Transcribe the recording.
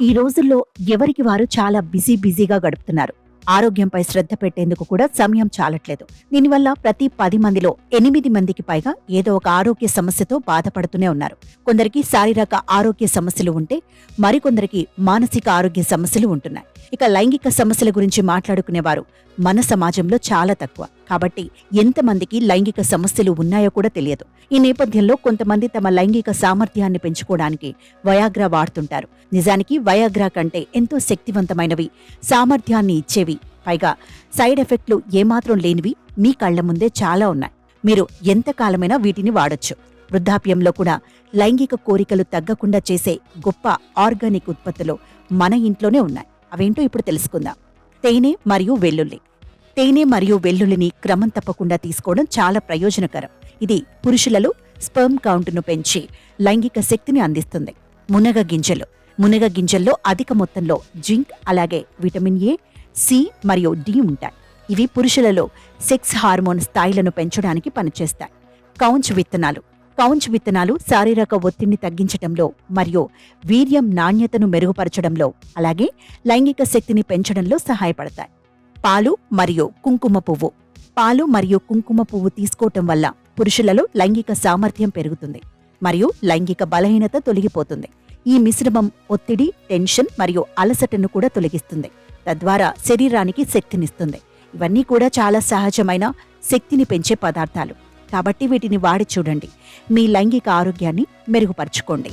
ఈ రోజుల్లో ఎవరికి వారు చాలా బిజీ బిజీగా గడుపుతున్నారు. ఆరోగ్యంపై శ్రద్ధ పెట్టేందుకు కూడా సమయం చాలట్లేదు. దీనివల్ల ప్రతి పది మందిలో ఎనిమిది మందికి పైగా ఏదో ఒక ఆరోగ్య సమస్యతో బాధపడుతూనే ఉన్నారు. కొందరికి శారీరక ఆరోగ్య సమస్యలు ఉంటే మరికొందరికి మానసిక ఆరోగ్య సమస్యలు ఉంటున్నాయి. ఇక లైంగిక సమస్యల గురించి మాట్లాడుకునేవారు మన సమాజంలో చాలా తక్కువ. కాబట్టి ఎంతమందికి లైంగిక సమస్యలు ఉన్నాయో కూడా తెలియదు. ఈ నేపథ్యంలో కొంతమంది తమ లైంగిక సామర్థ్యాన్ని పెంచుకోవడానికి వయాగ్రా వాడుతుంటారు. నిజానికి వయాగ్రా కంటే ఎంతో శక్తివంతమైనవి సామర్థ్యాన్ని ఇచ్చేవి. పైగా సైడ్ ఎఫెక్ట్లు ఏమాత్రం లేనివి మీ కళ్ళ ముందే చాలా ఉన్నాయి. మీరు ఎంతకాలమైనా వీటిని వాడొచ్చు. వృద్ధాప్యంలో కూడా లైంగిక కోరికలు తగ్గకుండా చేసే గొప్ప ఆర్గానిక్ ఉత్పత్తులు మన ఇంట్లోనే ఉన్నాయి. అవేంటో ఇప్పుడు తెలుసుకుందాం. తేనె మరియు వెల్లుల్లి. తేనె మరియు వెల్లుల్లిని క్రమం తప్పకుండా తీసుకోవడం చాలా ప్రయోజనకరం. ఇది పురుషులలో స్పర్మ్ కౌంట్ను పెంచి లైంగిక శక్తిని అందిస్తుంది. మునగ గింజలు. మునగ గింజల్లో అధిక మొత్తంలో జింక్ అలాగే విటమిన్ ఏ సి మరియు డి ఉంటాయి. ఇవి పురుషులలో సెక్స్ హార్మోన్ స్థాయిలను పెంచడానికి పనిచేస్తాయి. కౌంచ్ విత్తనాలు. కౌంచ్ విత్తనాలు శారీరక ఒత్తిడిని తగ్గించడంలో మరియు వీర్యం నాణ్యతను మెరుగుపరచడంలో అలాగే లైంగిక శక్తిని పెంచడంలో సహాయపడతాయి. పాలు మరియు కుంకుమ పువ్వు. పాలు మరియు కుంకుమ పువ్వు తీసుకోవటం వల్ల పురుషులలో లైంగిక సామర్థ్యం పెరుగుతుంది మరియు లైంగిక బలహీనత తొలగిపోతుంది. ఈ మిశ్రమం ఒత్తిడి టెన్షన్ మరియు అలసటను కూడా తొలగిస్తుంది. తద్వారా శరీరానికి శక్తినిస్తుంది. ఇవన్నీ కూడా చాలా సహజమైన శక్తిని పెంచే పదార్థాలు. కాబట్టి వీటిని వాడి చూడండి. మీ లైంగిక ఆరోగ్యాన్ని మెరుగుపరచుకోండి.